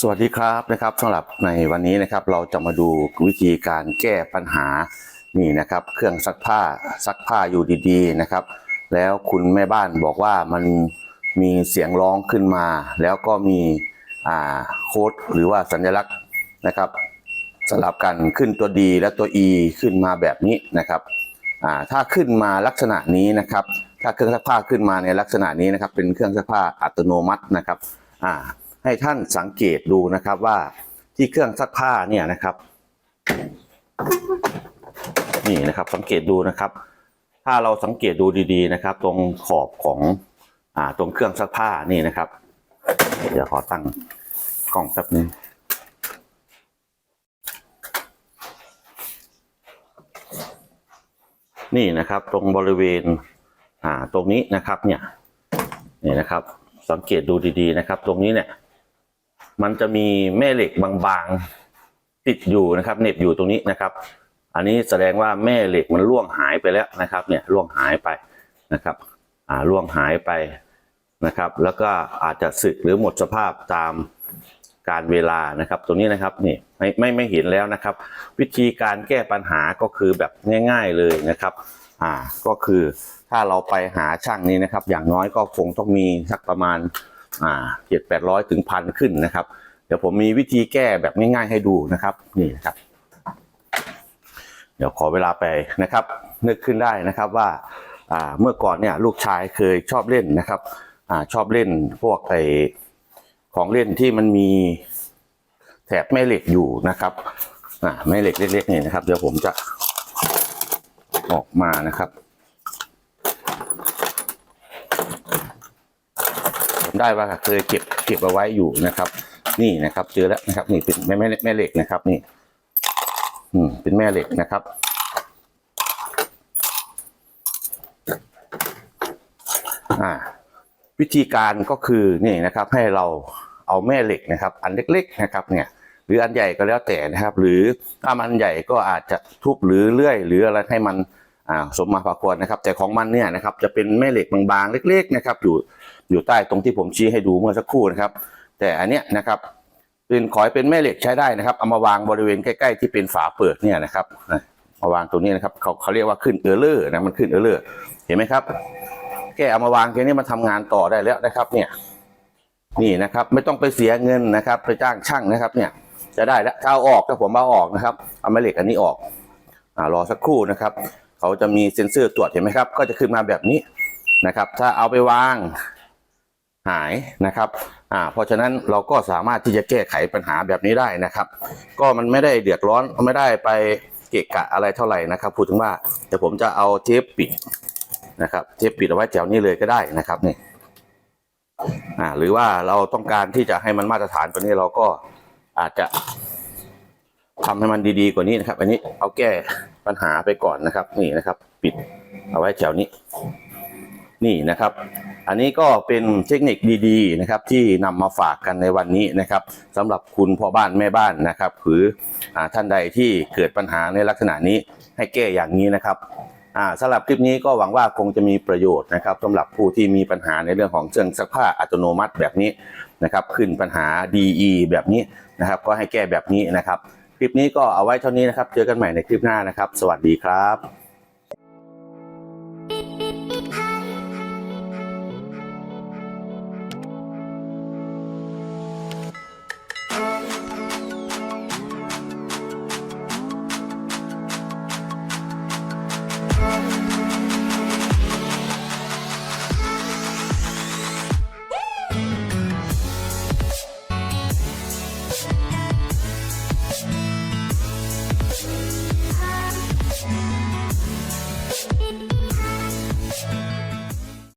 สวัสดีครับนะครับสำหรับในวันนี้นะครับเราจะมาดูวิธีการแก้ปัญหานี่นะครับ เครื่องซักผ้าซักผ้าอยู่ดีๆนะครับ แล้วคุณแม่บ้านบอกว่ามันมีเสียงร้องขึ้นมา แล้วก็มีอ่าโค้ดหรือว่าสัญลักษณ์นะครับสลับกันขึ้นตัว D และตัว E ขึ้นมาแบบนี้นะครับอ่าถ้าขึ้นมาลักษณะนี้นะครับ ถ้าเครื่องซักผ้าขึ้นมาในลักษณะนี้นะครับ เป็นเครื่องซักผ้าอัตโนมัตินะครับอ่า ให้ท่านสังเกตดูนะครับว่าที่เครื่องซักผ้าเนี่ยนะครับนี่นะครับสังเกตดูนะครับ ถ้าเราสังเกตดูดีๆนะครับ ตรงขอบของอ่าตรงเครื่องซักผ้านี่นะครับ เดี๋ยวขอตั้งกล้องแป๊บนึงนี่นะครับตรงบริเวณอ่าตรงนี้นะครับเนี่ยนี่นะครับ สังเกตดูดีๆนะครับ ตรงนี้เนี่ย มันจะมีแม่เหล็กบางๆ ติดอยู่นะครับเน็บอยู่ตรงนี้นะครับ อันนี้แสดงว่าแม่เหล็กมันร่วงหายไปแล้วนะครับ เนี่ยร่วงหายไปนะครับอ่าร่วงหายไปนะครับ แล้วก็อาจจะสึกหรือหมดสภาพตามการเวลานะครับตรงนี้นะครับนี่ไม่ไม่ไม่เห็นแล้วนะครับ วิธีการแก้ปัญหาก็คือแบบง่ายๆเลยนะครับอ่าก็คือถ้าเราไปหาช่างนี้นะครับ อย่างน้อยก็คงต้องมีสักประมาณ อ่าเจ็ดแปดร้อยถึงพันขึ้นนะครับ เดี๋ยวผมมีวิธีแก้แบบง่ายๆให้ดูนะครับ นี่นะครับ เดี๋ยวขอเวลาไปนะครับ นึกขึ้นได้นะครับว่าอ่าเมื่อก่อนเนี่ยลูกชายเคยชอบเล่นนะครับอ่าชอบเล่นพวกไอของเล่นที่มันมีแถบแม่เหล็กอยู่นะครับอ่าแม่เหล็กเล็กๆนี่นะครับ เดี๋ยวผมจะออกมานะครับผม ได้ว่าเคยเก็บเก็บเอาไว้อยู่นะครับ นี่นะครับเจอแล้วนะครับ นี่เป็นแม่แม่แม่เหล็กนะครับ นี่ อืมเป็นแม่เหล็กนะครับอ่าวิธีการก็คือนี่นะครับให้เราเอาแม่เหล็กนะครับ อันเล็ก ๆนะครับเนี่ยหรืออันใหญ่ก็แล้วแต่นะครับ หรือถ้ามันใหญ่ก็อาจจะทุบหรือเลื่อย หรืออะไรให้มัน อ่าสมมาพากรนะครับ แต่ของมันเนี่ยนะครับจะเป็นแม่เหล็กบางๆ เล็ก ๆ นะครับ อยู่อยู่ใต้ตรงที่ผมชี้ให้ดูเมื่อสักครู่นะครับ แต่อันเนี้ยนะครับเป็นขอให้เป็นแม่เหล็กใช้ได้นะครับเอามาวางบริเวณใกล้ ๆ ที่เป็นฝาเปิดเนี่ยนะครับมาวางตรงนี้นะครับเขาเขาเรียกว่าขึ้นเออร์เลอร์นะมันขึ้นเออร์เลอร์เห็นไหมครับ แค่เอามาวางแค่นี้มันทำงานต่อได้แล้วนะครับ เนี่ย นี่นะครับไม่ต้องไปเสียเงินนะครับ ไปจ้างช่างนะครับ เนี่ย จะได้แล้วถ้าเอาออกถ้าผมเอาออกนะครับ เอาแม่เหล็กอันนี้ออกอ่ารอสักครู่นะครับ เขาจะมีเซ็นเซอร์ตรวจเห็นไหมครับ ก็จะขึ้นมาแบบนี้นะครับ ถ้าเอาไปวางหายนะครับอ่าเพราะฉะนั้นเราก็สามารถที่จะแก้ไขปัญหาแบบนี้ได้นะครับ ก็มันไม่ได้เดือดร้อนไม่ได้ไปเกะกะอะไรเท่าไหร่นะครับ พูดถึงว่าเดี๋ยวผมจะเอาเทปปิดนะครับเทปปิดเอาไว้แถวนี้เลยก็ได้นะครับนี่อ่าหรือว่าเราต้องการที่จะให้มันมาตรฐานกว่านี้เราก็อาจจะทำให้มันดีๆกว่านี้นะครับ อันนี้เอาแก้ ปัญหาไปก่อนนะครับ นี่นะครับ ปิดเอาไว้แถวนี้ นี่นะครับ อันนี้ก็เป็นเทคนิคดีๆนะครับ ที่นำมาฝากกันในวันนี้นะครับสำหรับคุณพ่อบ้านแม่บ้านนะครับ หรืออท่านใดที่เกิดปัญหาในลักษณะนี้ให้แก้อย่างนี้นะครับสำหรับคลิปนี้ก็หวังว่าคงจะมีประโยชน์นะครับสำหรับผู้ที่มีปัญหาในเรื่องของเครื่องซักผ้าอัตโนมัติแบบนี้นะครับ ขึ้นปัญหา DE แบบนี้นะครับ ก็ให้แก้แบบนี้นะครับ คลิปนี้ก็เอาไว้เท่านี้นะครับ เจอกันใหม่ในคลิปหน้านะครับ สวัสดีครับ